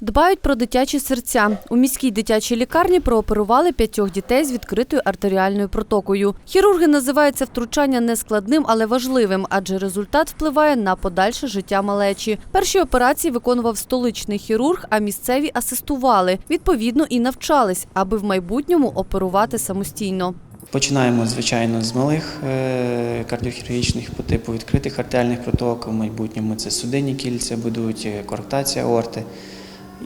Дбають про дитячі серця. У міській дитячій лікарні прооперували п'ятьох дітей з відкритою артеріальною протокою. Хірурги називають це втручання нескладним, але важливим, адже результат впливає на подальше життя малечі. Перші операції виконував столичний хірург, а місцеві асистували. Відповідно, і навчались, аби в майбутньому оперувати самостійно. Починаємо, звичайно, з малих е, кардіохірургічних по типу відкритих артеріальних проток. У майбутньому це судинні кільця будуть, е, коректація аорти.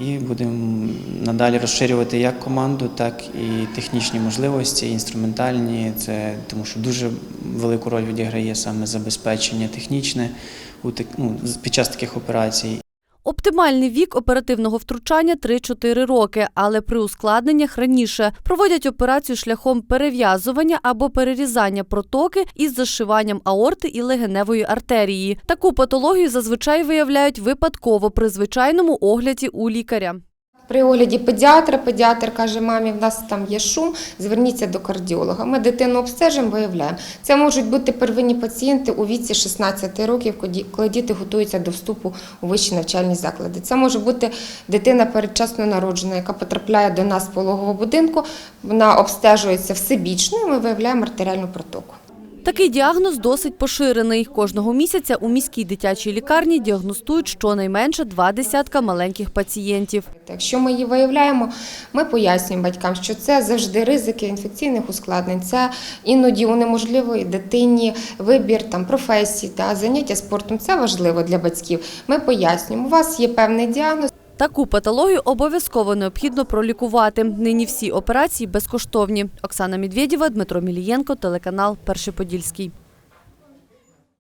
І будемо надалі розширювати як команду, так і технічні можливості, інструментальні. Це тому, що дуже велику роль відіграє саме забезпечення технічне у ну, під час таких операцій. Оптимальний вік оперативного втручання 3-4 роки, але при ускладненнях раніше проводять операцію шляхом перев'язування або перерізання протоки із зашиванням аорти і легеневої артерії. Таку патологію зазвичай виявляють випадково при звичайному огляді у лікаря. При огляді педіатра, педіатр каже, мамі, в нас там є шум, зверніться до кардіолога. Ми дитину обстежимо, виявляємо. Це можуть бути первинні пацієнти у віці 16 років, коли діти готуються до вступу у вищі навчальні заклади. Це може бути дитина передчасно народжена, яка потрапляє до нас з пологового будинку. Вона обстежується всебічно, і ми виявляємо артеріальну протоку. Такий діагноз досить поширений. Кожного місяця у міській дитячій лікарні діагностують щонайменше два десятка маленьких пацієнтів. Якщо ми її виявляємо, ми пояснюємо батькам, що це завжди ризики інфекційних ускладнень. Це іноді унеможливої дитині вибір там професії та заняття спортом. Це важливо для батьків. Ми пояснюємо, у вас є певний діагноз. Таку патологію обов'язково необхідно пролікувати. Нині всі операції безкоштовні. Оксана Медведєва, Дмитро Мілієнко, телеканал Перший Подільський.